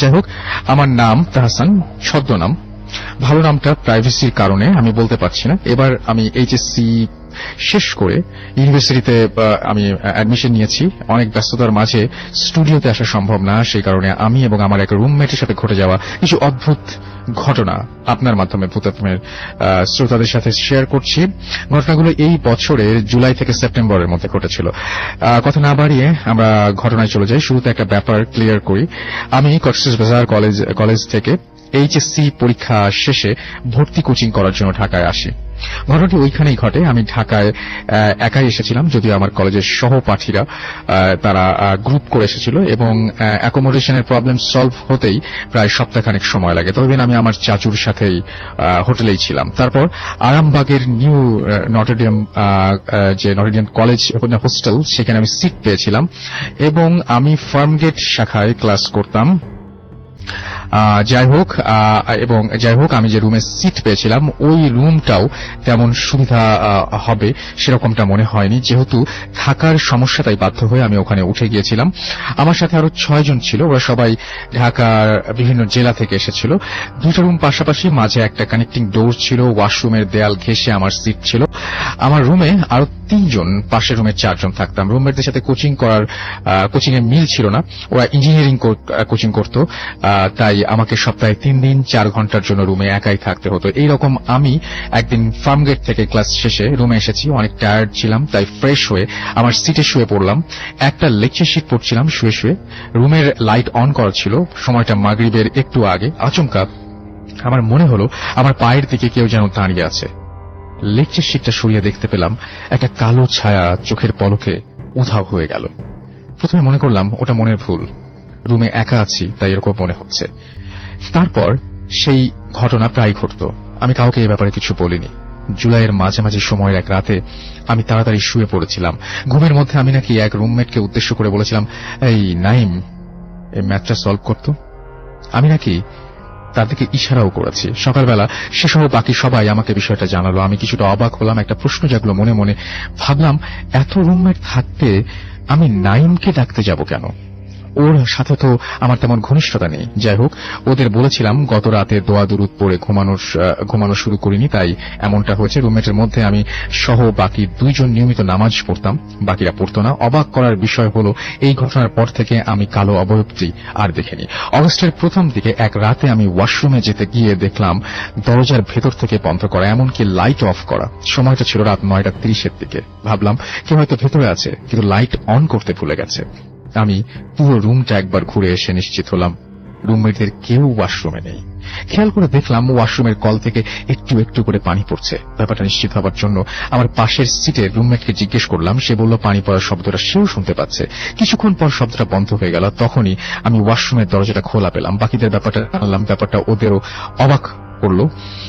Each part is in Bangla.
যাই হোক, আমার নাম তাহসান ছদ্মনাম ভালো নামটা প্রাইভেসির কারণে আমি বলতে পারছি না। এবার আমি এইচএসসি শেষ করে ইউনিভার্সিটিতে আমি অ্যাডমিশন নিয়েছি। অনেক ব্যস্ততার মাঝে স্টুডিওতে আসা সম্ভব না, সেই কারণে আমি এবং আমার এক রুমমেটের সাথে ঘটে যাওয়া কিছু অদ্ভুত ঘটনা আপনার মাধ্যমে ভূতাত্মের শ্রোতাদের সাথে শেয়ার করছি। ঘটনাগুলো এই বছরের জুলাই থেকে সেপ্টেম্বরের মধ্যে ঘটেছিল। কথা না বাড়িয়ে আমরা ঘটনায় চলে যাই। শুরুতে একটা ব্যাপার ক্লিয়ার করি। আমি কক্সেস বাজার কলেজ কলেজ থেকে এইচএসসি পরীক্ষা শেষে ভর্তি কোচিং করার জন্য ঢাকায় আসি। ঘটনাটি ওইখানেই ঘটে। আমি ঢাকায় একাই এসেছিলাম, যদিও আমার কলেজের সহপাঠীরা তারা গ্রুপ করে এসেছিল এবং অ্যাকোমোডেশনের প্রবলেম সলভ হতেই প্রায় সপ্তাহখানেক সময় লাগে। তবে আমি আমার চাচুর সাথেই হোটেলেই ছিলাম। তারপর আরামবাগের নিউ নটরডিয়াম যে নটরডিয়াম কলেজ হোস্টেল সেখানে আমি সিট পেয়েছিলাম এবং আমি ফার্মগেট শাখায় ক্লাস করতাম। যাই হোক এবং যাই হোক, আমি যে রুমে সিট পেয়েছিলাম, ওই রুমটাও তেমন সুবিধা হবে সেরকমটা মনে হয়নি। যেহেতু থাকার সমস্যাটাই বাধ্য হয়ে আমি ওখানে উঠে গিয়েছিলাম। আমার সাথে আরও ছয় জন ছিল, ওরা সবাই ঢাকার বিভিন্ন জেলা থেকে এসেছিল। দুটো রুম পাশাপাশি মাঝে একটা কানেক্টিং ডোর ছিল ওয়াশরুমের দেয়াল ঘেঁষে আমার সিট ছিল। আমার রুমে আরও তিনজন, পাশের রুমে চারজন থাকতাম। রুমমেটদের সাথে কোচিং করার কোচিং এর মিল ছিল না। ওরা ইঞ্জিনিয়ারিং কোচিং করত। তাই আমাকে সপ্তাহে তিন দিন, চার ঘণ্টার জন্য রুমে একাই থাকতে হতো। এইরকম আমি একদিন ফার্মগেট থেকে ক্লাস শেষে রুমে এসেছি। অনেক টায়ার্ড ছিলাম, তাই ফ্রেশ হয়ে আমার সিটে শুয়ে পড়লাম। একটা লেকচার শিট পড়ছিলাম শুয়ে শুয়ে। রুমের লাইট অন করা ছিল। সময়টা মাগরিবের একটু আগে। আচমকা আমার মনে হলো, আমার পায়ের দিকে কেউ যেন দাঁড়িয়ে আছে। লেকচার শিটটা সরিয়ে দেখতে পেলাম, একটা কালো ছায়া চোখের পলকে উধাও হয়ে গেল। প্রথমে মনে করলাম ওটা মনের ভুল। রুমে একা আছি, তাই এরকম মনে হচ্ছে। তারপর সেই ঘটনা প্রায় ঘটতো। আমি কাউকে এ ব্যাপারে কিছু বলিনি। জুলাইয়ের মাঝামাঝি সময়ের এক রাতে আমি তাড়াতাড়ি শুয়ে পড়েছিলাম। ঘুমের মধ্যে আমি নাকি এক রুমমেটকে উদ্দেশ্য করে বলেছিলাম, এই, নাইম এই ম্যাথটা সলভ করতো? আমি নাকি তার দিকে ইশারাও করেছি। সকালবেলা সে সহ বাকি সবাই আমাকে বিষয়টা জানালো। আমি কিছুটা অবাক হলাম, একটা প্রশ্ন জাগলো মনে মনে। ভাবলাম, এত রুমমেট থাকতে আমি নাইমকে ডাকতে যাব কেন? ওর সাথে তো আমার তেমন ঘনিষ্ঠতা নেই। যাই হোক, ওদের বলেছিলাম, গত রাতে দোয়া দুরুদ পড়ে ঘুমানোর ঘুমানো শুরু করিনি, তাই এমনটা হয়েছে। রুমমেটের মধ্যে আমি সহ বাকি দুইজন নিয়মিত নামাজ পড়তাম, বাকিরা পড়তো না। অবাক করার বিষয় হলো, এই ঘটনার পর থেকে আমি কালো অবয়বটি আর দেখিনি। অগস্টের প্রথম দিকে এক রাতে আমি ওয়াশরুমে যেতে গিয়ে দেখলাম, দরজার ভেতর থেকে বন্ধ করা, এমনকি লাইট অফ করা। সময়টা ছিল রাত নয়টা তিরিশের দিকে। ভাবলাম, কেউ হয়তো ভেতরে আছে, কিন্তু লাইট অন করতে ভুলে গেছে। আমি পুরো রুমটা একবার ঘুরে এসে নিশ্চিত হলাম। রুমমেটদের কেউ ওয়াশরুমে নেই। খেয়াল করে দেখলাম ওয়াশরুমের কল থেকে একটু একটু করে পানি পড়ছে। ব্যাপারটা নিশ্চিত হবার জন্য আমার পাশের সিটে রুমমেটকে জিজ্ঞেস করলাম, সে বলল, পানি পড়ার শব্দটা সেও শুনতে পাচ্ছে। কিছুক্ষণ পর শব্দটা বন্ধ হয়ে গেল। তখনই আমি ওয়াশরুমের দরজাটা খোলা পেলাম। বাকিদের ব্যাপারটা জানলাম। ব্যাপারটা ওদেরও অবাক করল।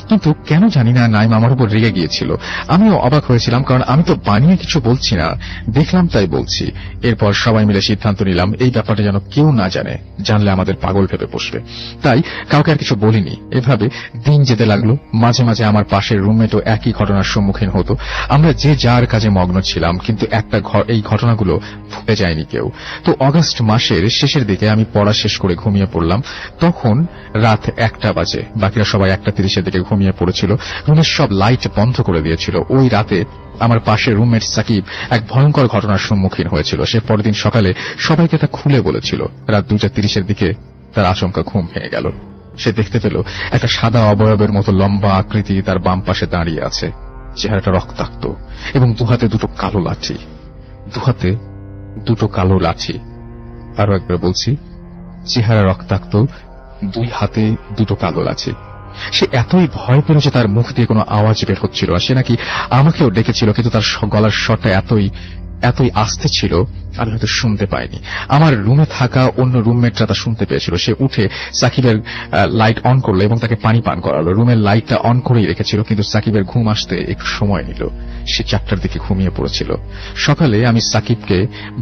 কিন্তু কেন জানি না নাইম আমার উপর রেগে গিয়েছিল। আমিও অবাক হয়েছিলাম, কারণ আমি তো বানিয়ে কিছু বলছি না। দেখলাম তাই বলছি। এরপর সবাই মিলে সিদ্ধান্ত নিলাম, এই ব্যাপারটা যেন কেউ না জানে, জানলে আমাদের পাগল ভেবে বসবে। তাই কাউকে আর কিছু বলিনি। এভাবে দিন যেতে লাগল। মাঝে মাঝে আমার পাশের রুমমেটও একই ঘটনার সম্মুখীন হতো। আমরা যে যার কাজে মগ্ন ছিলাম, কিন্তু একটা এই ঘটনাগুলো ভুলে যায়নি কেউ। তো অগস্ট মাসের শেষের দিকে আমি পড়া শেষ করে ঘুমিয়ে পড়লাম। তখন রাত একটা বাজে। বাকিরা সবাই একটা তিরিশের দিকে ঘুমিয়ে পড়েছিল। রুমের সব লাইট বন্ধ করে দিয়েছিল। ওই রাতে আমার পাশের রুমমেট সাকিব এক ভয়ঙ্কর ঘটনার সম্মুখীন হয়েছিল। সে পরের দিন সকালে সবাইকে তা খুলে বলেছিল। রাত দুটা তিরিশের দিকে তার আচমকা ঘুম ভেঙে গেল। সে দেখতে পেল একটা সাদা অবয়বের মতো লম্বা আকৃতি তার বাম পাশে দাঁড়িয়ে আছে। চেহারাটা রক্তাক্ত এবং দুহাতে দুটো কালো লাঠি। দুহাতে দুটো কালো লাঠি। আরও একবার বলছি, চেহারা রক্তাক্ত, দুই হাতে দুটো কালো লাঠি। সে এতই ভয় পেল যে তার মুখ দিয়ে কোনো আওয়াজ বের হচ্ছিল না সে নাকি আমাকেও ডেকেছিল, কিন্তু তার গলার স্বরটা এতই এতই আস্তে ছিল, আমি হয়তো শুনতে পাইনি। আমার রুমে থাকা অন্য রুমমেটরা তা শুনতে পেয়েছিল। সে উঠে সাকিবের লাইট অন করল এবং তাকে পানি পান করালো। রুমের লাইটটা অন করেই রেখেছিল, কিন্তু সাকিবের ঘুম আসতে একটু সময় নিল। সে চারটার দিকে ঘুমিয়ে পড়েছিল। সকালে আমি সাকিবকে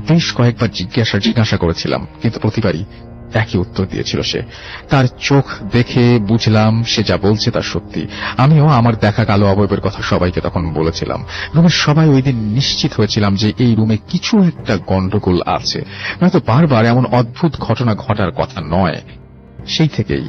বেশ কয়েকবার জিজ্ঞাসা জিজ্ঞাসা করেছিলাম, কিন্তু প্রতিবারই একই উত্তর দিয়েছিল সে। তার চোখ দেখে বুঝলাম সে যা বলছে তা সত্যি। আমিও আমার দেখা কালো অবয়বের কথা সবাইকে তখন বলেছিলাম। রুমের সবাই ওই দিন নিশ্চিত হয়েছিলাম যে এই রুমে কিছু একটা গন্ডগোল আছে। নয়তো বারবার এমন অদ্ভুত ঘটনা ঘটার কথা নয়। সেই থেকেই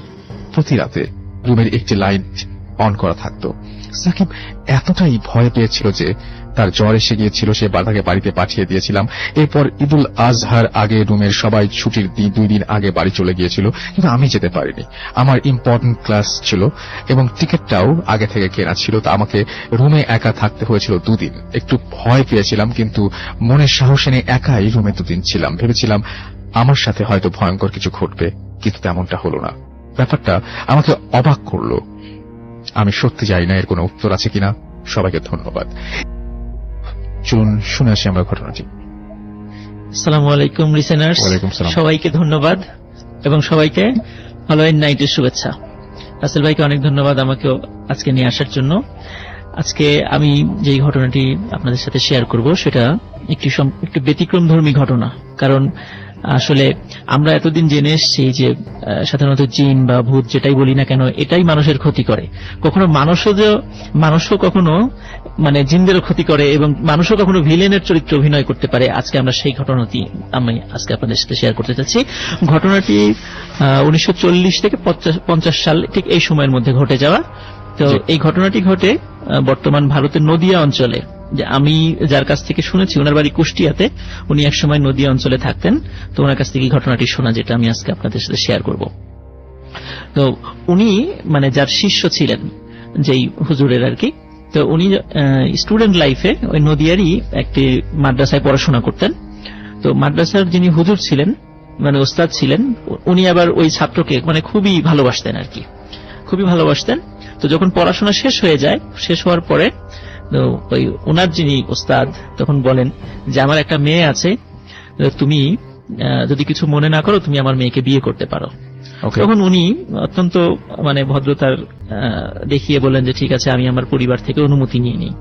প্রতি রাতে রুমের একটি লাইট অন করা থাকতো। সাকিব এতটাই ভয় পেয়েছিল যে তার জ্বর এসে গিয়েছিল, সে বাধাকে বাড়িতে পাঠিয়ে দিয়েছিলাম। এরপর ঈদুল আজহার আগে রুমের সবাই ছুটির দিন, দুই দিন আগে বাড়ি চলে গিয়েছিল, কিন্তু আমি যেতে পারিনি। আমার ইম্পর্টেন্ট ক্লাস ছিল এবং টিকিটটাও আগে থেকে কেনা ছিল, তা আমাকে রুমে একা থাকতে হয়েছিল দুদিন। একটু ভয় পেয়েছিলাম, কিন্তু মনের সাহস এনে একাই রুমে দুদিন ছিলাম। ভেবেছিলাম, আমার সাথে হয়তো ভয়ঙ্কর কিছু ঘটবে, কিন্তু তেমনটা হলো না। ব্যাপারটা আমাকে অবাক করল। আমি সত্যি জানি না এর কোনো উত্তর আছে কিনা। সবাইকে ধন্যবাদ। চলুন শুনে আসি আমরা ঘটনাটি। আসসালামু আলাইকুম লিসেনার্স সবাইকে ধন্যবাদ এবং সবাইকে হ্যালোইন নাইটের শুভেচ্ছা। রাসেল ভাইকে অনেক ধন্যবাদ আমাকে আজকে নিয়ে আসার জন্য। আজকে আমি যেই ঘটনাটি আপনাদের সাথে শেয়ার করব সেটা একটি একটি ব্যতিক্রম ধর্মী ঘটনা। কারণ আসলে আমরা এতদিন জেনে এসেছি যে সাধারণত জিন বা ভূত যেটাই বলি না কেন, এটাই মানুষের ক্ষতি করে। কখনো মানুষও যে মানুষও কখনো মানে জিনদেরও ক্ষতি করে এবং মানুষও কখনো ভিলেনের চরিত্র অভিনয় করতে পারে। আজকে আমরা সেই ঘটনাটি আমি আজকে আপনাদের সাথে শেয়ার করতে চাচ্ছি। ঘটনাটি উনিশশো চল্লিশ থেকে পঞ্চাশ সাল ঠিক এই সময়ের মধ্যে ঘটে যাওয়া। তো এই ঘটনাটি ঘটে বর্তমান ভারতের নদিয়া অঞ্চলে। যে আমি যার কাছ থেকে শুনেছি ওনার বাড়ি কুষ্টিয়াতে উনি একসময় নদিয়া অঞ্চলে থাকতেন। তো ওনার কাছ থেকে ঘটনাটি শোনা যেটা আমি আজকে আপনাদের সাথে শেয়ার করব। তো উনি মানে যার শিষ্য ছিলেন যেই হুজুরের আর কি তো উনি স্টুডেন্ট লাইফে ওই নদিয়ারই একটি মাদ্রাসায় পড়াশোনা করতেন। তো মাদ্রাসার যিনি হুজুর ছিলেন মানে ওস্তাদ ছিলেন উনি আবার ওই ছাত্রকে মানে খুবই ভালোবাসতেন আর কি। খুবই ভালোবাসতেন। তো যখন পড়াশোনা শেষ হয়ে যায় শেষ হওয়ার পরে ওই ওনার যিনি ওস্তাদ তখন বলেন যে আমার একটা মেয়ে আছে তুমি যদি কিছু মনে না করো তুমি আমার মেয়েকে বিয়ে করতে পারো। তখন উনি অত্যন্ত মানে ভদ্রতার দেখিয়ে বললেন যে ঠিক আছে আমি আমার পরিবার থেকে অনুমতি নিয়ে নিই।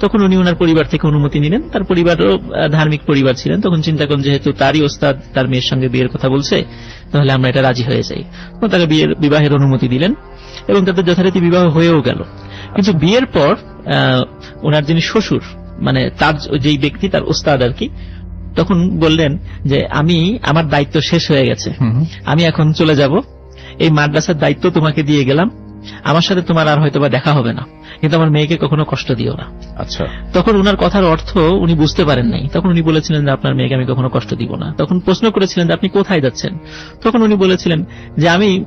তখন উনি ওনার পরিবার থেকে অনুমতি নিলেন। তার পরিবারও ধার্মিক পরিবার ছিলেন। তখন চিন্তা করেন যেহেতু তারই ওস্তাদ তার মেয়ের সঙ্গে বিয়ের কথা বলছে তাহলে আমরা এটা রাজি হয়ে যাই। তাকে বিয়ের বিবাহের অনুমতি দিলেন এবং তাদের যথারীতি বিবাহ হয়েও গেল। কিন্তু বিয়ের পর আহ, ওনার যিনি শ্বশুর মানে তার যেই ব্যক্তি তার ওস্তাদ আর কি তখন বললেন যে আমি আমার দায়িত্ব শেষ হয়ে গেছে। আমি এখন চলে যাব। এই মাদ্রাসার দায়িত্ব তোমাকে দিয়ে গেলাম। আমার সাথে তোমার আর হয়তোবা দেখা হবে না। কিন্তু আমার মেয়েকে কখনো কষ্ট দিও না। আচ্ছা। তখন উনার কথার অর্থ উনি বুঝতে পারেন নাই। তখন উনি বলেছিলেন যে আপনার মেয়েকে আমি কখনো কষ্ট দিব না। তখন প্রশ্ন করেছিলেন যে আপনি কোথায় যাচ্ছেন? তখন উনি বলেছিলেন যে আমি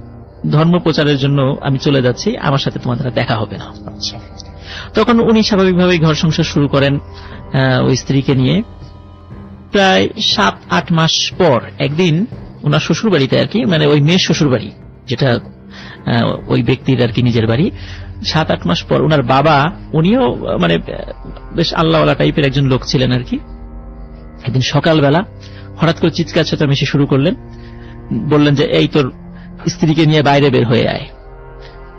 ধর্ম প্রচারের জন্য আমি চলে যাচ্ছি আমার সাথে তোমাদের দেখা হবে না। আচ্ছা। তখন উনি স্বাভাবিকভাবেই ঘর সংসার শুরু করেন আহ, ওই স্ত্রীকে নিয়ে। প্রায় সাত আট মাস পর একদিন ওনার শ্বশুর বাড়িতে আর কি মানে ওই মেয়ের শ্বশুর বাড়ি যেটা ওই ব্যক্তির আর কি নিজের বাড়ি সাত আট মাস পর ওনার বাবা উনিও মানে বেশ আল্লাহওয়ালা টাইপের একজন লোক ছিলেন আর কি। একদিন সকালবেলা হঠাৎ করে চিৎকার চেঁচামেচি শুরু করলেন। বললেন যে এই তোর স্ত্রীকে নিয়ে বাইরে বের হয়ে আয়।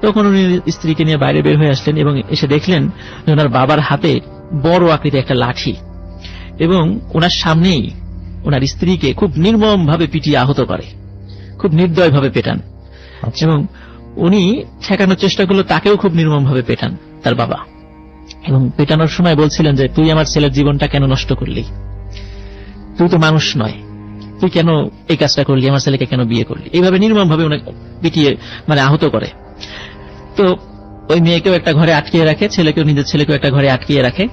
তখন উনি স্ত্রীকে নিয়ে বাইরে বের হয়ে আসলেন এবং এসে দেখলেন যে ওনার বাবার হাতে বড় আকৃতির একটা লাঠি এবং ওনার সামনেই ওনার স্ত্রীকে খুব নির্মম ভাবে পিটিয়ে আহত করে। খুব নির্দয় ভাবে পেটান। আচ্ছা। এবং উনি ঠেকানোর চেষ্টা করল তাকেও খুব নির্মম ভাবে পেটান, তার বাবা। এবং পেটানোর সময় বলছিলেন যে, তুই আমার ছেলের জীবনটা কেন নষ্ট করলি? তুই তো মানুষ নয়। তুই কেন এই কাজটা করলি? আমার ছেলেকে কেন বিয়ে করলি? এইভাবে নির্মম ভাবে ওনাকে পিটিয়ে মানে আহত করে। তো ওই মেয়েকেও একটা ঘরে আটকিয়ে রাখে, ছেলেকেও, নিজের ছেলেকেও একটা ঘরে আটকিয়ে রাখে।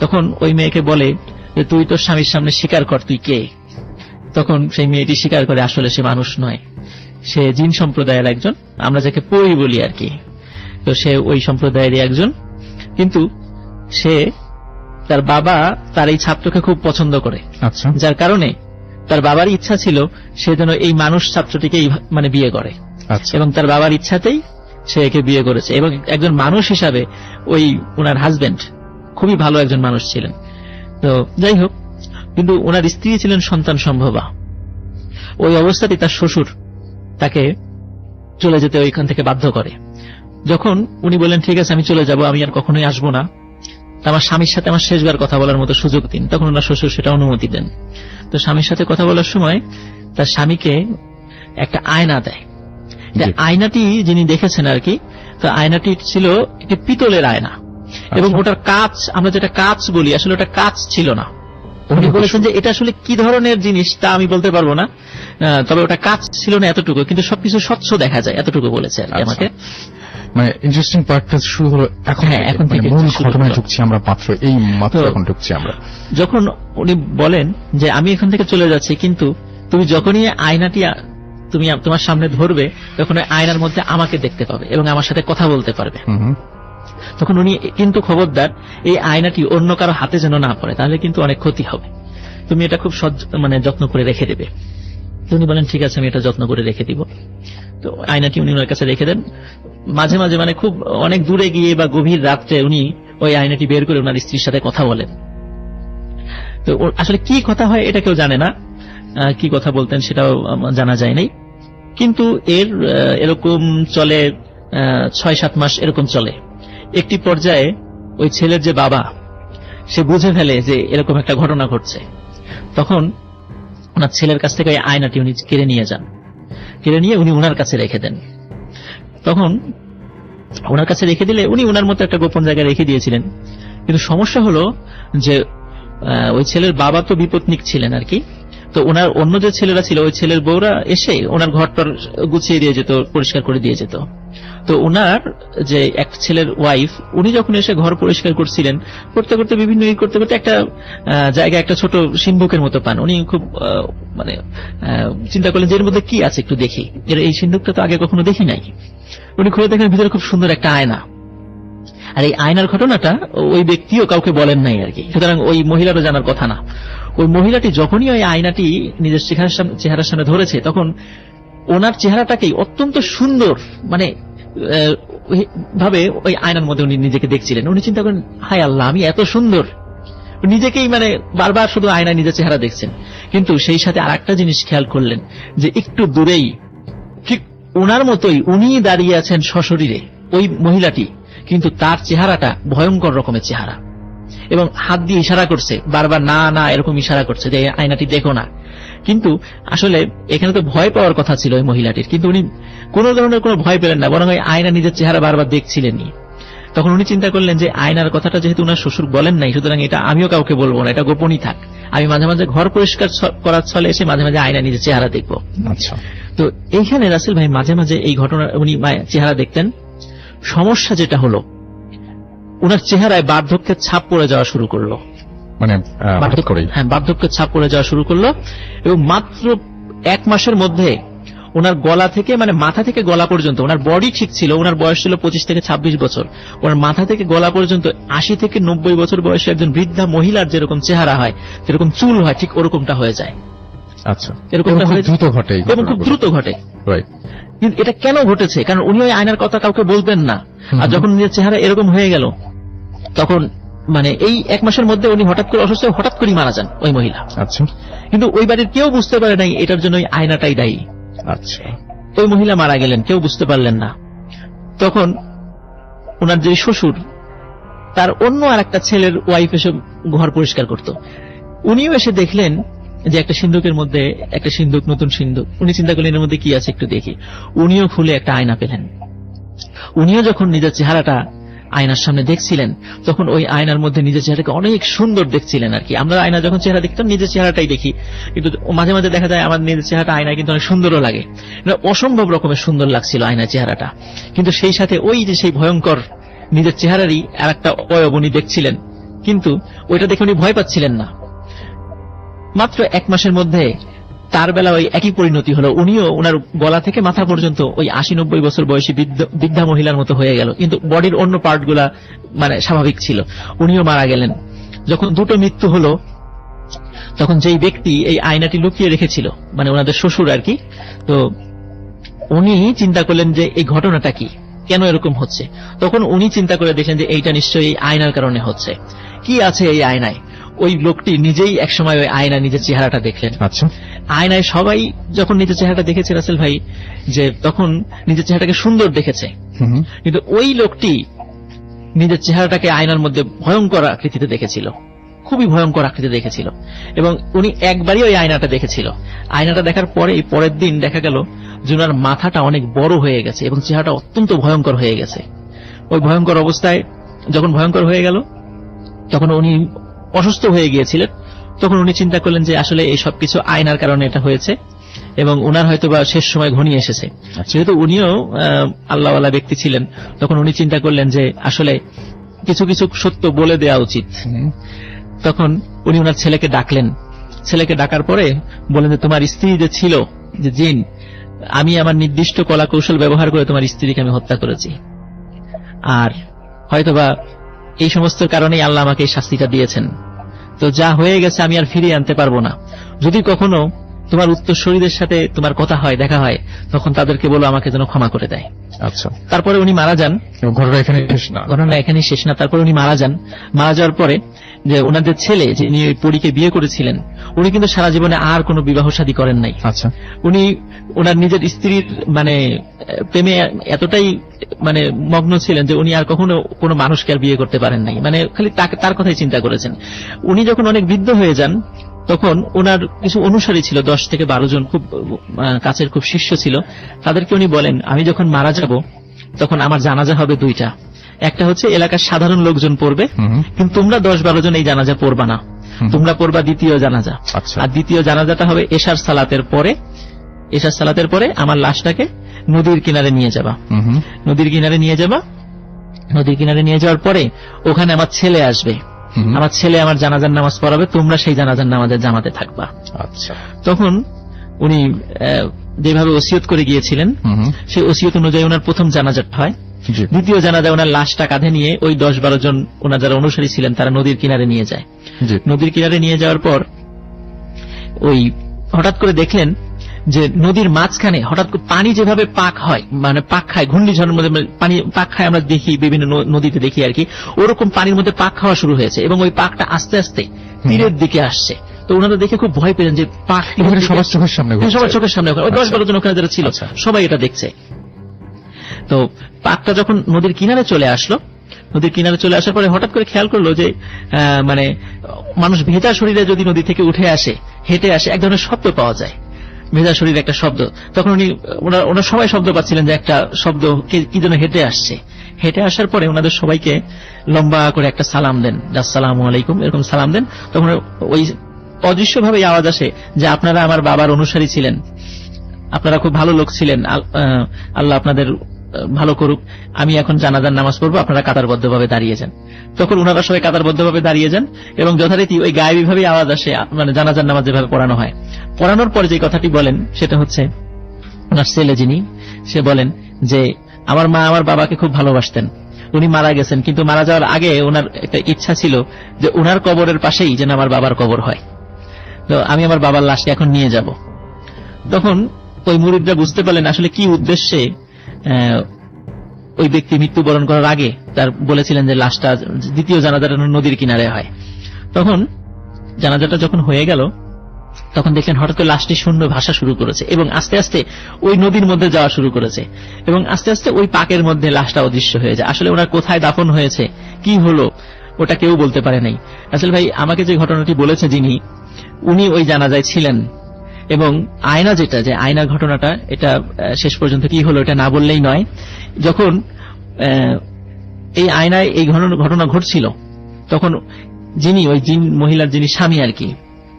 তখন ওই মেয়েকে বলে যে, তুই তোর স্বামীর সামনে স্বীকার কর, তুই কে? তখন সেই মেয়েটি স্বীকার করে, আসলে সে মানুষ নয়। সে জিন সম্প্রদায়ের একজন আমরা যাকে পড়ি বলি আর কি। তো সে ওই সম্প্রদায়েরই একজন। কিন্তু সে তার বাবা তার এই ছাত্রকে খুব পছন্দ করে। আচ্ছা। যার কারণে তার বাবার ইচ্ছা ছিল সে যেন এই মানুষ ছাত্রটিকে মানে বিয়ে করে। আচ্ছা। এবং তার বাবার ইচ্ছাতেই সে একে বিয়ে করেছে। এবং একজন মানুষ হিসাবে ওই ওনার হাজবেন্ড খুবই ভালো একজন মানুষ ছিলেন। তো যাই হোক কিন্তু ওনার স্ত্রী ছিলেন সন্তান সম্ভবা। ওই অবস্থাতেই তার শ্বশুর তাকে চলে যেতে ওইখান থেকে বাধ্য করে। যখন উনি বলেন ঠিক আছে আমি চলে যাব আমি আর কখনোই আসব না। আমার স্বামীর সাথে আমার শেষবার কথা বলার মতো সুযোগ দিন। তখন ওনার শ্বশুর সেটা অনুমতি দেন। তো স্বামীর সাথে কথা বলার সময় তার স্বামীকে একটা আয়না দেয়। আয়নাটি যিনি দেখেছেন আর কি তো আয়নাটি ছিল একটি পিতলের আয়না। এবং আচ্ছা। ওটার কাজ আমরা যেটা কাজ বলি আসলে ওটা কাজ ছিল না। উনি বলেছেন যে এটা আসলে কি ধরনের জিনিস তা আমি বলতে পারব না। তবে ওটা কাজ ছিল না এতটুকু কিন্তু সবকিছু স্বচ্ছ দেখা যায় এতটুকু বলেছে আর আচ্ছা। আমাকে। মানে ইন্টারেস্টিং পার্টটা শুরু হলো এখন হ্যাঁ, এখন মানে থেকে মূল ঘটনায় ঢুকছি আমরা মাত্র এই মাত্র এখন ঢুকছি আমরা। যখন উনি বলেন যে আমি এখান থেকে চলে যাচ্ছি কিন্তু তুমি যখনই আয়নাটি তুমি তোমার সামনে ধরবে তখন আয়নার মধ্যে আমাকে দেখতে পাবে এবং আমার সাথে কথা বলতে পারবে। তখন উনি কিন্তু খবরদার, এই আয়নাটি অন্য কারও হাতে যেন না পড়ে, তাহলে কিন্তু অনেক ক্ষতি হবে। তুমি এটা খুব মানে যত্ন করে রেখে দেবে। উনি বলেন, ঠিক আছে, আমি এটা যত্ন করে রেখে দিব। তো আয়নাটি উনি ওনার কাছে রেখে দেন। মাঝে মাঝে মানে খুব অনেক দূরে গিয়ে বা গভীর রাত্রে উনি ওই আয়নাটি বের করে ওনার স্ত্রীর সাথে কথা বলেন। তো আসলে কি কথা হয় এটা কেউ জানে না। কি কথা বলতেন সেটাও জানা যায় নাই। কিন্তু এর এরকম চলে ছয় সাত মাস এরকম চলে। একটি পর্যায়ে ওই ছেলের যে বাবা, সে বুঝে ফেলে যে এরকম একটা ঘটনা ঘটছে। তখন ওনার ছেলের কাছ থেকে ওই আয়নাটি উনি কেড়ে নিয়ে যান। কেড়ে নিয়ে উনি ওনার কাছে রেখে দেন। তখন ওনার কাছে রেখে দিলে উনি ওনার মতো একটা গোপন জায়গায় রেখে দিয়েছিলেন। কিন্তু সমস্যা হলো যে ওই ছেলের বাবা তো বিপত্নিক ছিলেন আর কি। তো ওনার অন্য যে ছেলেরা ছিল, ওই ছেলের বউরা এসে ওনার ঘরটার গুছিয়ে দিয়ে যেত, পরিষ্কার করে দিয়ে যেত। তো ওনার যে এক ছেলের ওয়াইফ উনি যখন এসে ঘর পরিষ্কার করছিলেন করতে করতে বিভিন্ন ই করতে করতে একটা আহ, জায়গায় একটা ছোট সিন্ধুকের মতো পান। উনি খুব মানে চিন্তা করলেন যে এর মধ্যে কি আছে একটু দেখি। এই সিন্ধুকটা তো আগে কখনো দেখি নাই। উনি খুলে দেখেন ভিতরে খুব সুন্দর একটা আয়না। আর এই আয়নার ঘটনাটা ওই ব্যক্তিও কাউকে বলেন নাই আর কি। সুতরাং ওই মহিলারও জানার কথা না। ওই মহিলাটি যখনই ওই আয়নাটি নিজের চেহারার সামনে ধরেছে তখন ওনার চেহারাটাকেই অত্যন্ত সুন্দর মানে ভাবে ওই আয়নার মধ্যে উনি নিজেকে দেখছিলেন। উনি চিন্তা করেন, হায় আল্লাহ, আমি এত সুন্দর। নিজেকেই মানে বারবার শুধু আয়নায় নিজের চেহারা দেখছেন। কিন্তু সেই সাথে আর একটা জিনিস খেয়াল করলেন, যে একটু দূরেই, ঠিক ওনার মতোই উনি দাঁড়িয়ে আছেন সশরীরে, ওই মহিলাটি। কিন্তু তার চেহারাটা ভয়ঙ্কর রকমের চেহারা। এবং হাত দিয়ে ইশারা করছে বারবার না না এরকম ইশারা করছে যে আয়নাটি দেখো না। কিন্তু আসলে এখানে তো ভয় পাওয়ার কথা ছিল ওই মহিলাটির কিন্তু উনি কোনো ধরনের কোনো ভয় পেলেন না বরং ওই আয়না নিজের চেহারা বারবার দেখছিলেনই। তখন উনি চিন্তা করলেন যে আয়নার কথাটা যেহেতু উনার শ্বশুর বলেন নাই সুতরাং এটা আমিও কাউকে বলব না এটা গোপনই থাক। আমি মাঝে মাঝে ঘর পরিষ্কার করার ছলে এসে মাঝে মাঝে আয়না নিজের চেহারা দেখব। আচ্ছা। তো এইখানে রাসেল ভাই মাঝে মাঝে এই ঘটনা উনি চেহারা দেখতেন। সমস্যা যেটা হলো উনার চেহারায় বার্ধক্যের ছাপ পড়ে যাওয়া শুরু করল। মানে হ্যাঁ বার্ধক্যের ছাপ পড়ে যাওয়া শুরু করল এবং মাত্র এক মাসের মধ্যে ওনার গলা থেকে মানে মাথা থেকে গলা পর্যন্ত ওনার বডি ঠিক ছিল ওনার বয়স ছিল পঁচিশ থেকে ছাব্বিশ বছর। ওনার মাথা থেকে গলা পর্যন্ত আশি থেকে নব্বই বছর বয়সে একজন বৃদ্ধা মহিলার যেরকম চেহারা হয় যেরকম চুল হয় ঠিক ওরকমটা হয়ে যায়। আচ্ছা। এবং খুব দ্রুত ঘটে এবং খুব দ্রুত ঘটে। কিন্তু এটা কেন ঘটেছে? কারণ উনি ওই আয়নার কথা কাউকে বলবেন না। আর যখন নিজের চেহারা এরকম হয়ে গেল তখন মানে এই এক মাসের মধ্যে উনি হঠাৎ করে অসুস্থ হঠাৎ করে মারা যান ওই মহিলা। আচ্ছা। কিন্তু ওই বাড়ির কেউ বুঝতে পারে নাই এটার জন্য ওই আয়নাটাই দায়ী। আচ্ছা। ওই মহিলা মারা গেলেন কেউ বুঝতে পারলেন না। তখন ওনার যে শ্বশুর তার অন্য আর একটা ছেলের ওয়াইফ এসে ঘর পরিষ্কার করত। উনিও এসে দেখলেন যে একটা সিন্ধুকের মধ্যে একটা সিন্ধুক নতুন সিন্ধুক। উনি চিন্তা করলেন এর মধ্যে কি আছে একটু দেখি। উনিও খুলে একটা আয়না পেলেন। উনিও যখন নিজের চেহারাটা আয়নার সামনে দেখছিলেন, তখন ওই আয়নার মধ্যে নিজের চেহারাকে অনেক সুন্দর দেখছিলেন আর কি। আমরা আয়না যখন চেহারা দেখতাম, নিজের চেহারাটাই দেখি। কিন্তু মাঝে মাঝে দেখা যায় আমার নিজের চেহারাটা আয়নায় কিন্তু অনেক সুন্দরও লাগে। অসম্ভব রকমের সুন্দর লাগছিল আয়নার চেহারাটা। কিন্তু সেই সাথে ওই যে সেই ভয়ঙ্কর নিজের চেহারারই আর একটা অয়ব উনি দেখছিলেন। কিন্তু ওইটা দেখে উনি ভয় পাচ্ছিলেন না। মাত্র এক মাসের মধ্যে তার বেলা ওই একই পরিণতি হলো। উনিও ওনার গলা থেকে মাথা পর্যন্ত ওই আশি নব্বই বছর বয়সী বৃদ্ধা মহিলার মতো হয়ে গেল। কিন্তু বডির অন্য পার্ট মানে স্বাভাবিক ছিল। উনিও মারা গেলেন। যখন দুটো মৃত্যু হলো, তখন যেই ব্যক্তি এই আয়নাটি লুকিয়ে রেখেছিল মানে ওনাদের শ্বশুর আর কি, তো উনি চিন্তা করলেন যে এই ঘটনাটা কি? কেন এরকম হচ্ছে? তখন উনি চিন্তা করে দেখলেন যে এইটা নিশ্চয়ই আয়নার কারণে হচ্ছে। কি আছে এই আয়নায়? ওই লোকটি নিজেই একসময় ওই আয়না নিজের চেহারাটা দেখলেন। আচ্ছা। আয়নায় সবাই যখন নিজের চেহারাটা দেখেছে রাসেল ভাই যে তখন নিজের চেহারাটাকে সুন্দর দেখেছে। কিন্তু ওই লোকটি নিজের চেহারাটাকে আয়নার মধ্যে ভয়ঙ্কর আকৃতিতে দেখেছিল। খুবই ভয়ঙ্কর আকৃতি দেখেছিল। এবং উনি একবারই ওই আয়নাটা দেখেছিল। আয়নাটা দেখার পরে পরের দিন দেখা গেল জুনার মাথাটা অনেক বড় হয়ে গেছে এবং চেহারাটা অত্যন্ত ভয়ঙ্কর হয়ে গেছে। ওই ভয়ঙ্কর অবস্থায় যখন ভয়ঙ্কর হয়ে গেল তখন উনি অসুস্থ হয়ে গিয়েছিলেন। তখন উনি চিন্তা করলেন যে আসলে এই সবকিছু আয়নার কারণে এটা হয়েছে এবং ওনার হয়তো বা শেষ সময় ঘনিয়ে এসেছে। যেহেতু উনিও আল্লাহওয়ালা ব্যক্তি ছিলেন তখন উনি চিন্তা করলেন যে আসলে কিছু কিছু সত্য বলে দেওয়া উচিত। তখন উনি ওনার ছেলেকে ডাকলেন। ছেলেকে ডাকার পরে বলেন যে তোমার স্ত্রী যে ছিল যে জিন আমি আমার নির্দিষ্ট কলা কৌশল ব্যবহার করে তোমার স্ত্রীকে আমি হত্যা করেছি। আর হয়তোবা এই সমস্ত কারণেই আল্লাহ আমাকে এই শাস্তিটা দিয়েছেন। তো যা হয়ে গেছে আমি আর ফিরিয়ে আনতে পারব না। যদি কখনো তোমার উত্তরসূরিদের সাথে তোমার কথা হয় দেখা হয় তখন তাদেরকে বলো আমাকে যেন ক্ষমা করে দেয়। আচ্ছা। তারপরে উনি মারা যান। ঘটনা এখানে শেষ না? ঘটনা এখানে শেষ না। তারপর উনি মারা যান। মারা যাওয়ার পরে যে ওনাদের ছেলে যিনি ওই পরীকে বিয়ে করেছিলেন উনি কিন্তু সারা জীবনে আর কোনো বিবাহ শাদী করেন নাই। আচ্ছা। উনি ওনার নিজের স্ত্রীর মানে প্রেমে এতটাই মানে মগ্ন ছিলেন যে উনি আর কখনো কোনো মানুষকে আর বিয়ে করতে পারেন নাই। মানে খালি তার কথাই চিন্তা করেছেন। উনি যখন অনেক বৃদ্ধ হয়ে যান তখন ওনার কিছু অনুসারী ছিল দশ থেকে বারো জন খুব কাছের খুব শিষ্য ছিল। তাদেরকে উনি বলেন আমি যখন মারা যাব তখন আমার জানাজা হবে দুইটা। একটা হচ্ছে এলাকার সাধারণ লোকজন পড়বে কিন্তু তোমরা দশ বারো জন এই জানাজা পড়বা না। তোমরা পড়বা দ্বিতীয় জানাজা। আচ্ছা। আর দ্বিতীয় জানাজাটা হবে এশার সালাতের পরে। এশার সালাতের পরে আমার লাশটাকে নদীর কিনারে নিয়ে যাবা। নদীর কিনারে নিয়ে যাবা। নদীর কিনারে নিয়ে যাওয়ার পরে ওখানে আমার ছেলে আসবে। আমার ছেলে আমার জানাজার নামাজ পড়াবে তোমরা সেই জানাজার নামাজের জামাতে থাকবা। আচ্ছা। তখন উনি যেভাবে ওসিয়ত করে গিয়েছিলেন সেই ওসিয়ত অনুযায়ী ওনার প্রথম জানাজাটা হয়। দ্বিতীয় জানাজা ওনার লাশটা কাঁধে নিয়ে ওই দশ বারো জন ওনার যারা অনুসারী ছিলেন তারা নদীর কিনারে নিয়ে যায়। নদীর কিনারে নিয়ে যাওয়ার পর ওই হঠাৎ করে দেখলেন যে নদীর মাঝখানে হঠাৎ করে পানি যেভাবে পাক হয় মানে পাক খায় ঘূর্ণিঝড়ের মধ্যে পানি পাক খায় আমরা দেখি বিভিন্ন নদীতে দেখি আর কি ওরকম পানির মধ্যে পাক খাওয়া শুরু হয়েছে এবং ওই পাকটা আস্তে আস্তে তীরের দিকে আসছে তো ওনারা দেখে খুব ভয় পেলেন যে পাক সবার চোখের সামনে হ্যাঁ, সবার চোখের সামনে ওখানে। ওই দশ আচ্ছা। বারো জন ওখানে যারা ছিল আচ্ছা। সবাই এটা দেখছে তো পাকটা যখন নদীর কিনারে চলে আসলো নদীর কিনারে চলে আসার পরে হঠাৎ করে খেয়াল করল যে আহ, মানে মানুষ ভেজা শরীরে যদি নদী থেকে উঠে আসে হেঁটে আসে এক ধরনের শব্দ পাওয়া যায় ভেজা শরীর একটা শব্দ। তখন উনি, ওনার ওনার সবাই শব্দ পাচ্ছিলেন যে একটা শব্দ কে- যেন হেঁটে আসছে। হেঁটে আসার পরে ওনাদের সবাইকে লম্বা করে একটা সালাম দেন সালাম আলাইকুম, এরকম সালাম দেন। তখন ওই অদৃশ্যভাবে আওয়াজ আসে যে আপনারা আমার বাবার অনুসারী ছিলেন। আপনারা খুব ভালো লোক ছিলেন আল্লাহ আপনাদের ভালো করুক, আমি এখন জানাজার নামাজ পড়ব, আপনারা কাতারবদ্ধভাবে দাঁড়িয়ে যান তখন ওনারা সবাই কাতারবদ্ধভাবে দাঁড়িয়ে যান এবং যথারীতি ওই গায়েবী ভাবে আওয়াজ আসে মানে জানাজার নামাজ যেভাবে পড়ানো হয়। পড়ানোর পরে যে কথাটি বলেন, সেটা হচ্ছে ওনার ছেলে যিনি, সে বলেন যে, আমার মা আমার বাবাকে খুব ভালোবাসতেন। উনি মারা গেছেন, কিন্তু মারা যাওয়ার আগে ওনার একটা ইচ্ছা ছিল যে ওনার কবরের পাশেই যেন আমার বাবার কবর হয়। তো আমি আমার বাবার লাশকে এখন নিয়ে যাব। তখন ওই মুরিদরা বুঝতে পারলেন আসলে কি উদ্দেশ্যে ওই ব্যক্তি মৃত্যুবরণ করার আগে তার বলেছিলেন যে লাশটা দ্বিতীয় জানাজাটা নদীর কিনারে হয়। তখন জানাজাটা যখন হয়ে গেল, তখন দেখলেন হঠাৎ করে লাশটি শূন্য ভাষা শুরু করেছে এবং আস্তে আস্তে ওই নদীর মধ্যে যাওয়া শুরু করেছে এবং আস্তে আস্তে ওই পাকের মধ্যে লাশটা অদৃশ্য হয়ে যায়। আসলে ওনার কোথায় দাফন হয়েছে, কি হলো, ওটা কেউ বলতে পারে নাই। আসলে ভাই, আমাকে যে ঘটনাটি বলেছে যিনি, উনি ওই জানাজায় ছিলেন। এবং আয়না যেটা, যে আয়না ঘটনাটা, এটা শেষ পর্যন্ত কি হলো এটা না বললেই নয়। যখন এই আয়নায় এই ঘটনা- ঘটনা ঘটছিল, তখন যিনি, ওই জিন, মহিলার যিনি স্বামী আর কি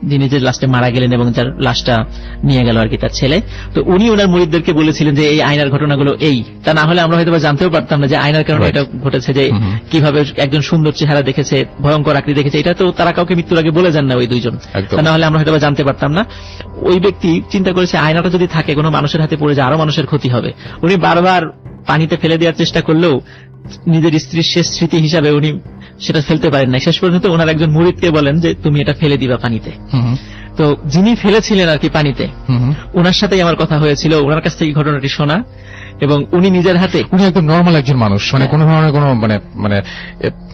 যিনি যে লাস্টে মারা গেলেন এবং যার লাশটা নিয়ে গেল আর কি তার ছেলে। তো উনি ওনার মুরিদদেরকে বলেছিলেন যে এই আয়নার ঘটনাগুলো এই। তা না হলে আমরা হয়তো জানতেও পারতাম না যে আয়নার কারণে এটা ঘটেছে যে। কীভাবে একজন সুন্দর চেহারা দেখেছে ভয়ঙ্কর আকৃতি দেখেছে। এটা তো তারা কাউকে মৃত্যুর আগে বলে যান না ওই দুইজন। তা না হলে আমরা হয়তো বা জানতে পারতাম না। ওই ব্যক্তি চিন্তা করেছে আয়নাটা যদি থাকে কোনো মানুষের হাতে পড়ে যায় আরও মানুষের ক্ষতি হবে। উনি বারবার পানিতে ফেলে দেওয়ার চেষ্টা করলেও নিজের স্ত্রীর শেষ স্মৃতি হিসাবে উনি সেটা ফেলতে পারেন না শেষ পর্যন্ত ওনার একজন মুরিদকে বলেন যে তুমি এটা ফেলে দিবা পানিতে। তো যিনি ফেলেছিলেন আর কি পানিতে। ওনার সাথেই আমার কথা হয়েছিল। ওনার কাছ থেকে ঘটনাটি শোনা। এবং উনি নিজের হাতে উনি একদম নর্মাল একজন মানুষ মানে হ্যাঁ। কোনো ধরনের কোনো মানে মানে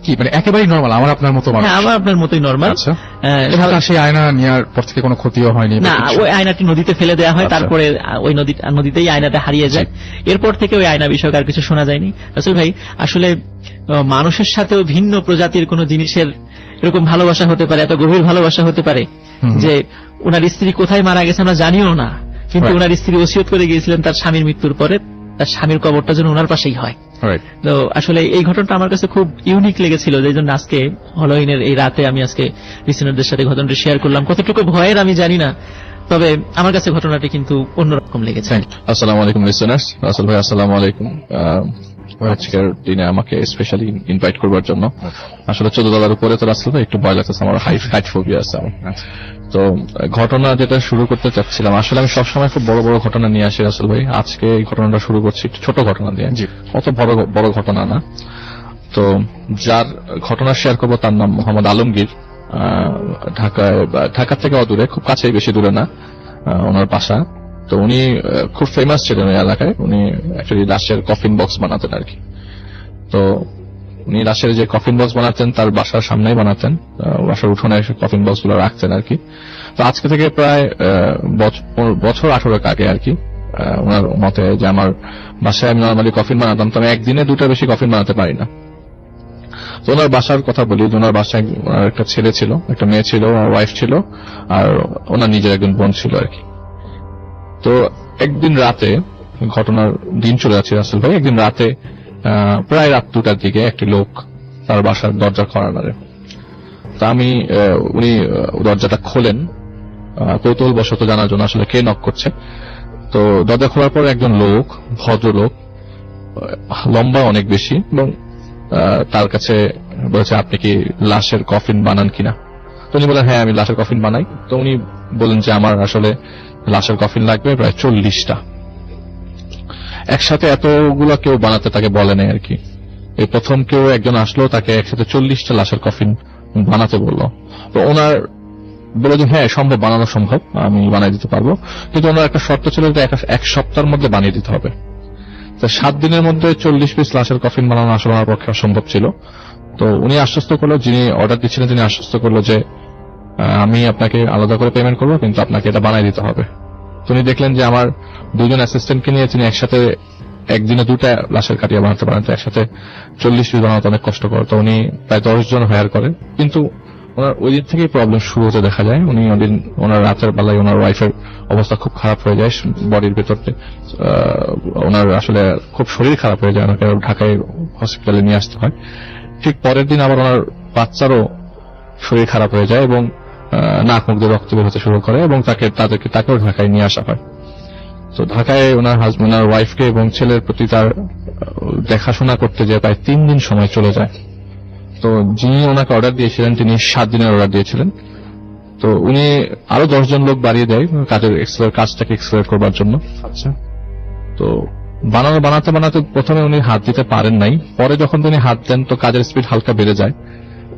কি মানে একেবারেই নর্মাল আমার আপনার মতো মানুষ। হ্যাঁ আমার আপনার মতোই নর্মাল আচ্ছা। সেই আয়না নেওয়ার পর থেকে কোনো ক্ষতিও হয়নি না ওই আয়নাটি নদীতে ফেলে দেওয়া হয় আচ্ছা। তারপরে ওই নদী নদীতেই আয়নাটা হারিয়ে যায়। এরপর থেকে ওই আয়না বিষয়ক আর কিছু শোনা যায়নি। আসলে ভাই আসলে মানুষের সাথেও ভিন্ন প্রজাতির কোন জিনিসের এরকম ভালোবাসা হতে পারে এত গভীর ভালোবাসা হতে পারে যে ওনার স্ত্রী কোথায় মারা গেছে আমরা জানিও না। কিন্তু ওনার স্ত্রী ওসিয়ত করে গিয়েছিলেন তার স্বামীর মৃত্যুর পরে। তার স্বামীর কবরটা যেন ওনার পাশেই হয়। তো আসলে এই ঘটনাটা আমার কাছে খুব ইউনিক লেগেছিল যে জন্য আজকে হলোইনের এই রাতে আমি আজকে লিসেনারদের সাথে ঘটনাটা শেয়ার করলাম। কতটুকু ভয়ের আমি জানি না তবে আমার কাছে ঘটনাটি কিন্তু অন্যরকম লেগেছে। আসসালামু আলাইকুম লিসেনার্স রাসেল ভাই আসসালামু আলাইকুম আহ, আজকের দিনে আমাকে স্পেশালি ইনভাইট করবার জন্য। আসলে চোদ্দ ডলার উপরে তো রাসেল ভাই একটু ভয় লাগতেছে আমার হাই হাইট ফোবিয়া আছে আমার। তো ঘটনা যেটা শুরু করতে চাচ্ছিলাম আসলে আমি সবসময় খুব বড় বড় ঘটনা নিয়ে আসি রাসেল ভাই। আজকে এই ঘটনাটা শুরু করছি একটু ছোট ঘটনা দিয়ে। জি। অত বড় বড় ঘটনা না। তো যার ঘটনা শেয়ার করব তার নাম মোহাম্মদ আলমগীর। ঢাকায় ঢাকার থেকে অদূরে খুব কাছেই বেশি দূরে না ওনার বাসা। তো উনি খুব ফেমাস ছিলেন ওই এলাকায়। উনি অ্যাকচুয়ালি রাশের কফিন বক্স বানাতেন আর কি। তো উনি রাশের যে কফিন বক্স বানাতেন, তার বাসার সামনেই বানাতেন। বাসার উঠোনে এসে কফিন বক্সগুলো রাখতেন আর কি। তো আজকে থেকে প্রায় বছর আঠারো আগে আর কি ওনার মতে যে আমার বাসায় আমি নর্মালি কফিন বানাতাম, তো আমি একদিনে দুটো বেশি কফিন বানাতে পারি না। তো ওনার বাসার কথা বলি ওনার বাসায় একটা ছেলে ছিল, একটা মেয়ে ছিল, ওনার ওয়াইফ ছিল, আর ওনার নিজের একজন বোন ছিল আর কি। তো একদিন রাতে, ঘটনার দিন চলে যাচ্ছে রাসেল ভাই, একদিন রাতে প্রায় রাত দুটার দিকে একটি লোক তার বাসার দরজা কর্নারে। তা আমি উনি দরজাটা খোলেন। কৌতূহল বশত জানার জন্য আসলে কে নক করছে? তো দরজা খোলার পর একজন লোক, ভদ্রলোক লম্বা অনেক বেশি এবং তার কাছে বলেছে, আপনি কি লাশের কফিন বানান কিনা? তো উনি বলেন হ্যাঁ আমি লাশের কফিন বানাই। তো উনি বলেন যে, আমার আসলে লাশের কফিন লাগবে প্রায় চল্লিশটা। একসাথে এতগুলো কেউ বানাতে তাকে বলে নাই আর কি। এই প্রথম কেউ একজন আসলো, তাকে একসাথে চল্লিশটা লাশের কফিন বানাতে বলল। তো ওনার বলে যে হ্যাঁ সম্ভব, বানানো সম্ভব, আমি বানিয়ে দিতে পারব। কিন্তু ওনার একটা শর্ত ছিল যে, এক- সপ্তাহের মধ্যে বানিয়ে দিতে হবে। সাত দিনের মধ্যে চল্লিশ পিস লাশের কফিন বানানো আসলে আমার পক্ষে অসম্ভব ছিল। তো উনি আশ্বস্ত করল, যিনি অর্ডার দিচ্ছিলেন, তিনি আশ্বস্ত করল যে আমি আপনাকে আলাদা করে পেমেন্ট করব, কিন্তু আপনাকে এটা বানিয়ে দিতে হবে। উনি দেখলেন যে আমার দুজন অ্যাসিস্ট্যান্টকে নিয়ে তিনি একসাথে একদিনে দুটা লাশের কাটিয়ে বানাতে পারেন, তো একসাথে চল্লিশ পিস বানাতে অনেক কষ্টকর। তো উনি প্রায় দশ জন হায়ার করেন। কিন্তু ওনার ওই দিন থেকেই প্রবলেম শুরু হতে দেখা যায়। উনি ওদিন ওনার রাতের বেলায় ওনার ওয়াইফের অবস্থা খুব খারাপ হয়ে যায় বডির ভেতরতে ওনার আসলে খুব শরীর খারাপ হয়ে যায়, ওনাকে ঢাকায় হসপিটালে নিয়ে আসতে হয়। ঠিক পরের দিন আবার ওনার বাচ্চারও শরীর খারাপ হয়ে যায় এবং নাক মুখ দিয়ে রক্ত বের হতে শুরু করে এবং তাকে তাদেরকে তাকেও ঢাকায় নিয়ে আসা হয়। তো ঢাকায় ওনার হাজবেন্ড ওনার ওয়াইফকে এবং ছেলের প্রতি তার দেখাশোনা করতে যে প্রায় তিন দিন সময় চলে যায়। তো যিনি ওনাকে অর্ডার দিয়েছিলেন তিনি সাত দিনের অর্ডার দিয়েছিলেন। তো উনি আরও দশজন লোক বাড়িয়ে দেয় কাজের এক্সেলার কাজটাকে এক্সপ্লোর করবার জন্য। আচ্ছা। তো বানানো বানাতে বানাতে প্রথমে উনি হাত দিতে পারেন নাই। পরে যখন তিনি হাত দেন তো কাজের স্পিড হালকা বেড়ে যায়।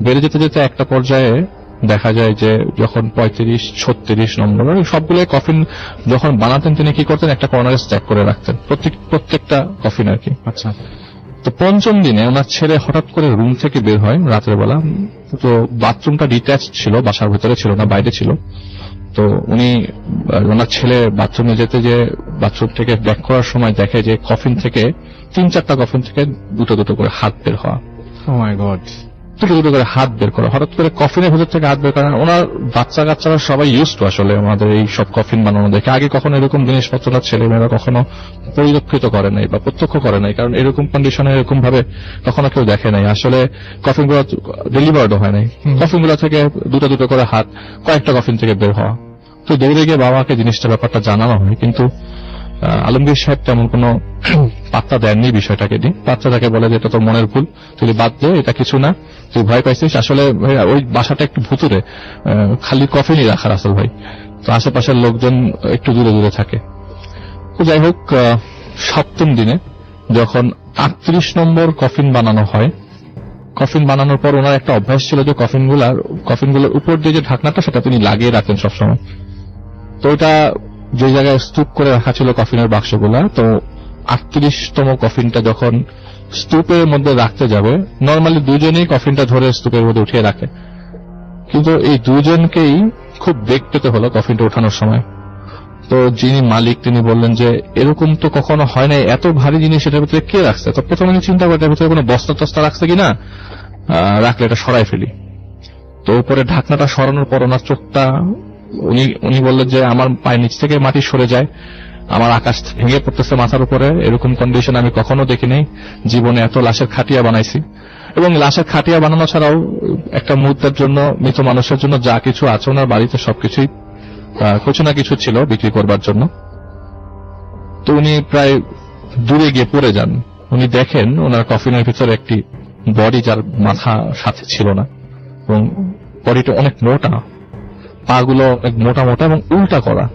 বেড়ে যেতে যেতে একটা পর্যায়ে দেখা যায় যে যখন পঁয়ত্রিশ ছত্রিশ নম্বর ওই সবগুলো কফিন যখন বানাতেন তিনি কি করতেন? একটা কর্নারে স্ট্যাক করে রাখতেন। প্রত্যেক প্রত্যেকটা কফিন আর কি। আচ্ছা। তো পঞ্চম দিনে ওনার ছেলে হঠাৎ করে রুম থেকে বের হয় রাতের বেলা। তো বাথরুমটা ডিট্যাচ ছিল বাসার ভেতরে ছিল না বাইরে ছিল। তো উনি ওনার ছেলে বাথরুমে যেতে যে বাথরুম থেকে ব্যাক করার সময় দেখে যে কফিন থেকে তিন চারটা কফিন থেকে দুটো দুটো করে হাত বের হওয়া। মাই গড দুটো দুটো করে হাত বের করা। হঠাৎ করে কফিনের ভেতর থেকে হাত বের করা ওনার বাচ্চা কাচ্চারা সবাই ইউজ টু আসলে আমাদের এই সব কফিন বানানো দেখে। আগে কখনো এরকম জিনিসপত্র না ছেলেমেয়েরা কখনো পরিলক্ষিত করে নাই বা প্রত্যক্ষ করে নাই। কারণ এরকম কন্ডিশনে এরকম ভাবে কখনো কেউ দেখে নাই। আসলে কফিনগুলো ডেলিভার্ড হয় নাই। কফিনগুলো থেকে দুটো দুটো করে হাত কয়েকটা কফিন থেকে বের হওয়া। তো দৌড়ে গিয়ে বাবাকে জিনিসটা ব্যাপারটা জানানো হয়। কিন্তু আলমগীর সাহেব তেমন কোনো পাত্তা দেননি বিষয়টাকে নিয়ে পাত্তা তাকে বলে যে, এটা তোর মনের ভুল, তুই বাদ দে, এটা কিছু না, তুই ভয় পাইছিস। আসলে ওই বাসাটা একটু ভুতুরে খালি কফিনই রাখার আসল ভাই। তো আশেপাশের লোকজন একটু দূরে দূরে থাকে। তো যাই হোক সপ্তম দিনে যখন আটত্রিশ নম্বর কফিন বানানো হয়, কফিন বানানোর পর ওনার একটা অভ্যাস ছিল যে কফিনগুলার কফিন উপর দিয়ে যে ঢাকনাটা, সেটা তিনি লাগিয়ে রাখেন সবসময়। তো ওটা যে জায়গায় স্তূপ করে রাখা ছিল কফিনের বাক্সগুলা, তো আটত্রিশতম কফিনটা যখন স্তূপের মধ্যে রাখতে যাবে নর্মালি দুজনেই কফিনটা ধরে স্তূপের মধ্যে উঠিয়ে রাখে। কিন্তু এই দুজনকেই খুব বেগ পেতে হলো কফিনটা ওঠানোর সময়। তো যিনি মালিক, তিনি বললেন যে, এরকম তো কখনো হয় নাই, এত ভারী জিনিস এটার ভিতরে কে রাখছে? তো প্রথমে আমি চিন্তা করি, এটার ভিতরে কোনো বস্তা টস্তা রাখছে কিনা রাখলে এটা সরাই ফেলি। তো উপরে ঢাকনাটা সরানোর পর ওনার চোখটা উনি উনি বললেন যে আমার পায়ের নিচ থেকে মাটি সরে যায়, আমার আকাশ ভেঙে পড়তেছে মাথার উপরে, এরকম কন্ডিশন আমি কখনো দেখিনি, জীবনে এত লাশের খাটিয়া বানাইছি। এবং লাশের খাটিয়া বানানো ছাড়াও একটা মুহূর্তের জন্য, মৃত মানুষের জন্য যা কিছু আছে ওনার বাড়িতে সবকিছুই কিছু না কিছু ছিল বিক্রি করবার জন্য। তো উনি প্রায় দূরে গিয়ে পড়ে যান। উনি দেখেন ওনার কফিনের ভিতরে একটি বডি যার মাথা সাথে ছিল না। এবং বডিটা অনেক মোটা। পাগুলো মোটা মোটা এবং উল্টা করা।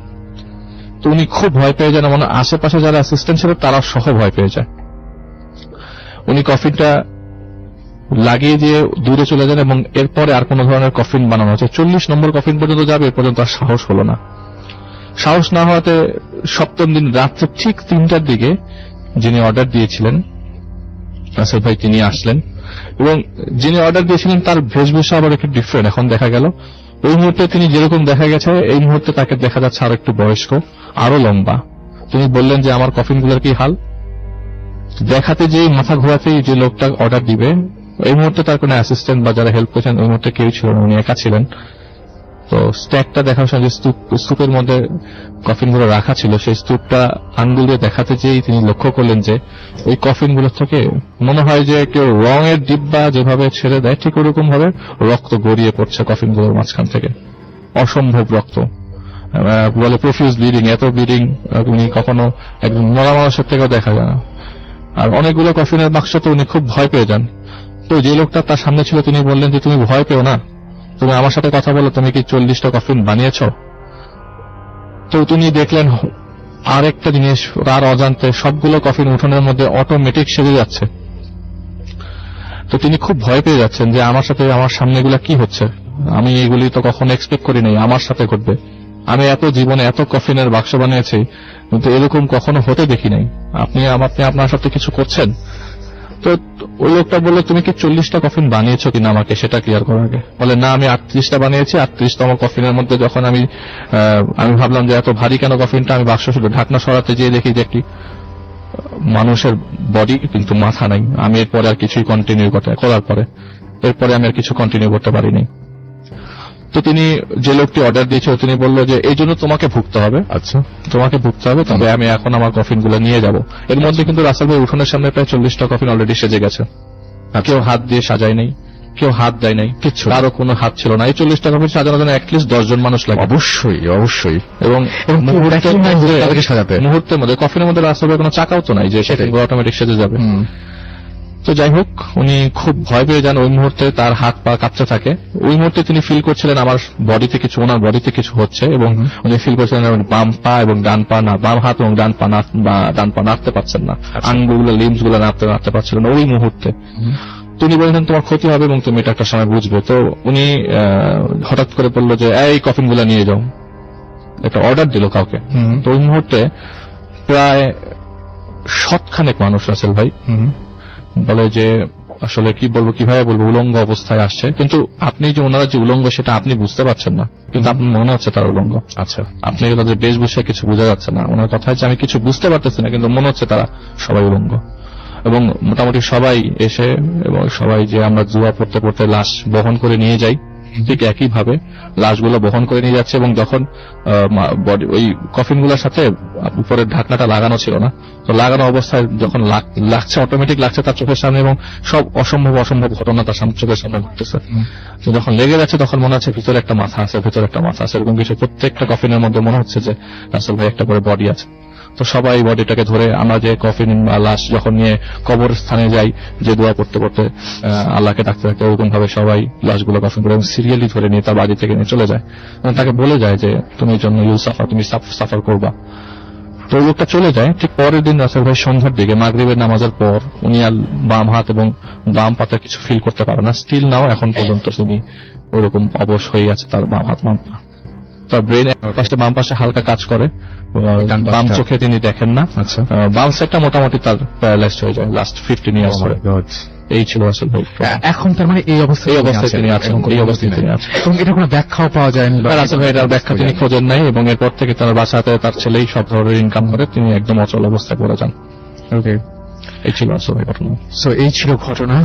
তো উনি খুব ভয় পেয়ে যান এবং আশেপাশে যারা অ্যাসিস্ট্যান্ট ছিল তারা সহ ভয় পেয়ে যায়। উনি কফিনটা লাগিয়ে দিয়ে দূরে চলে যান এবং এরপরে আর কোন ধরনের কফিন বানানো হচ্ছে। চল্লিশ নম্বর কফিন পর্যন্ত যাবে, এ পর্যন্ত আর সাহস হলো না। সাহস না হওয়াতে সপ্তম দিন রাত্রে ঠিক তিনটার দিকে যিনি অর্ডার দিয়েছিলেন রাসেল ভাই, তিনি আসলেন। এবং যিনি অর্ডার দিয়েছিলেন, তার বেশভূষা আবার একটু ডিফারেন্ট এখন দেখা গেল। ওই মুহূর্তে তিনি যেরকম দেখা গেছে, এই মুহূর্তে তাকে দেখা যাচ্ছে আর একটু বয়স্ক, আরও লম্বা। তিনি বললেন যে, আমার কফিনগুলোর কি হাল? দেখাতে যে মাথা ঘোরাতেই যে লোকটা অর্ডার দিবে, এই মুহূর্তে তার কোনো অ্যাসিস্ট্যান্ট বা যারা হেল্প করছেন, ওই মুহূর্তে কেউ ছিল না, উনি একা ছিলেন। তো স্ট্যাকটা দেখার স্তূপ, স্তূপের মধ্যে কফিনগুলো রাখা ছিল, সেই স্তূপটা আঙ্গুল দিয়ে দেখাতে যেই তিনি লক্ষ্য করলেন যে ওই কফিনগুলো থেকে মনে হয় যে কেউ রঙের ডিব্বা যেভাবে ছেড়ে দেয়, ঠিক ওরকম ভাবে রক্ত গড়িয়ে পড়ছে কফিনগুলোর মাঝখান থেকে। অসম্ভব রক্ত। বলে প্রফিউজ ব্লিডিং এত ব্লিডিং উনি কখনো একদম মরা মানুষের থেকেও দেখা যায় না। আর অনেকগুলো কফিনের বাক্স তো উনি খুব ভয় পেয়ে যান। তো যে লোকটা তার সামনে ছিল, তিনি বললেন যে, তুমি ভয় পেও না। তুমি আমার সাথে কথা বলো, তুমি কি চল্লিশটা কফিন বানিয়েছ? তো তিনি দেখলেন আর একটা জিনিস, তার অজান্তে সবগুলো কফিন উঠোনের মধ্যে অটোমেটিক সেজে যাচ্ছে। তো তিনি খুব ভয় পেয়ে যাচ্ছেন যে আমার সাথে আমার সামনেগুলা কি হচ্ছে। আমি এগুলি তো কখনো এক্সপেক্ট করি নাই, আমার সাথে ঘটবে। আমি এত জীবনে এত কফিনের বাক্স বানিয়েছি, কিন্তু এরকম কখনো হতে দেখি নাই। আপনি আমার- আপনি আপনার সাথে কিছু করছেন? তো ওই লোকটা বলল, তুমি কি চল্লিশটা কফিন বানিয়েছো কিনা আমাকে? সেটা ক্লিয়ার করার আগে। বলে, না, আমি আটত্রিশটা বানিয়েছি। আটত্রিশতম কফিনের মধ্যে যখন আমি আমি ভাবলাম যে এত ভারী কেন কফিনটা আমি বাক্স শুধু ঢাকনা সরাতে যেয়ে দেখি যে একটি মানুষের বডি কিন্তু মাথা নাই। আমি এরপরে আর কিছুই কন্টিনিউ করতে, করার পরে। এরপরে আমি আর কিছু কন্টিনিউ করতে পারিনি। তো তিনি যে লোকটি অর্ডার দিয়েছিল তিনি বলল যে এই জন্য তোমাকে ভুগতে হবে। আচ্ছা। তোমাকে ভুগতে হবে? তবে আমি এখন আমার কফিনগুলো নিয়ে যাব। এর মধ্যে কিন্তু রাসেল ভাই উঠোনের সামনে প্রায় চল্লিশটা কফিন অলরেডি সেজে গেছে। কেউ হাত দিয়ে সাজায় নাই কেউ হাত দেয় নাই কিচ্ছু। কারও কোনো হাত ছিল না। এই চল্লিশ চল্লিশটা কফিন সাজানোর জন্য অ্যাটলিস্ট দশ জন মানুষ লাগে। অবশ্যই অবশ্যই। এবং মুহূর্তের মধ্যে- তাদেরকে সাজাতে। মুহূর্তের মধ্যে কফিনের মধ্যে রাসেল ভাই কোনো চাকাও তো নাই যে সেটা। অটোমেটিক সেজে যাবে। তো যাই হোক উনি খুব ভয় পেয়ে যান। ওই মুহূর্তে তার হাত পা কাঁপতে থাকে। ওই মুহূর্তে তিনি ফিল করছিলেন আমার বডিতে কিছু ওনার বডিতে কিছু হচ্ছে এবং উনি ফিল করছিলেন বাম পা এবং ডান পা না বাম হাত এবং ডান পা না ডান পা নাড়তে পারছেন না। আচ্ছা। আঙ্গুলগুলো লিমসগুলো নাড়তে নাড়তে পারছিলেন ওই মুহূর্তে। তিনি তো বলেছেন তোমার ক্ষতি হবে এবং তুমি এটা একটা সময় বুঝবে। তো উনি হঠাৎ করে বলল যে এই কফিনগুলা নিয়ে যাও। একটা অর্ডার দিল কাউকে। তো ওই মুহূর্তে প্রায় শতখানেক মানুষ রাসেল ভাই। হুম। বলে যে আসলে কি বলব কীভাবে বলব উলঙ্গ অবস্থায় আসছে। কিন্তু আপনি যে ওনারা যে উলঙ্গ সেটা আপনি বুঝতে পারছেন না। কিন্তু আপনার মনে হচ্ছে তার উলঙ্গ। আচ্ছা। আপনি তাদের বেশ বসে কিছু বোঝা যাচ্ছে না। ওনার কথা হচ্ছে আমি কিছু বুঝতে পারতেছি না কিন্তু মনে হচ্ছে তারা সবাই উলঙ্গ। এবং মোটামুটি সবাই এসে এবং সবাই যে আমরা জুয়া পড়তে পড়তে লাশ বহন করে নিয়ে যাই ঠিক একই ভাবে লাশগুলো বহন করে নিয়ে যাচ্ছে এবং যখন ওই কফিনগুলোর সাথে উপরের ঢাকনাটা লাগানো ছিল না, তো লাগানো অবস্থায় যখন লাগছে অটোমেটিক লাগছে তার চোখের সামনে এবং সব অসম্ভব অসম্ভব ঘটনা তার সামনে চোখের সামনে ঘটতেছে। তো যখন লেগে যাচ্ছে তখন মনে হচ্ছে ভিতরে একটা মাথা আছে, ভিতরে একটা মাথা আছে, এরকম কিছু প্রত্যেকটা কফিনের মধ্যে মনে হচ্ছে যে রাসেল ভাই একটা করে বডি আছে। তো সবাই বডিটাকে ধরে আমরা যে কফিন বা লাশ যখন নিয়ে কবর স্থানে যাই, যে দোয়া করতে করতে আল্লাহকে ডাকতে ডাকতে ওরকম ভাবে সবাই লাশগুলো কফিন করে এবং সিরিয়ালি ধরে নিয়ে তার বাড়ি থেকে নিয়ে চলে যায়। এবং তাকে বলে যায় যে, তুমি জন্য ইউল সাফার, তুমি সাফার করবা। তো লোকটা চলে যায়, ঠিক পরের দিন রাসেল ভাই সন্ধ্যার দিকে, মাগরিবের নামাজের পর উনি আর বাম হাত এবং বাম পাতে কিছু ফিল করতে পারে না। স্টিল নাও এখন পর্যন্ত তিনি ওরকম অবশ হয়ে আছে তার বাম হাত বাম পা তার ব্রেন পাশে বাম পাশে হালকা কাজ করে। বাম চোখে তিনি দেখেন না। আচ্ছা। বাম সাইডটা মোটামুটি তার প্যারালাইজড হয়ে যায় লাস্ট ফিফটিন ইয়ার্স ধরে। এই ছিল আসলে এখন তার মানে এই অবস্থায় এই অবস্থায় তিনি আছেন, এই অবস্থায় তিনি আছেন। এবং এটা কোনো ব্যাখ্যাও পাওয়া যায়নি আসলে ভাই এটার ব্যাখ্যা তিনি খোঁজেন নাই এবং এরপর থেকে তার বাসাতে তার ছেলেই সব ধরনের ইনকাম করে তিনি একদম অচল অবস্থায় পড়ে যান। ওকে এই ছিল আসলে ঘটনা। সো এই ছিল ঘটনা।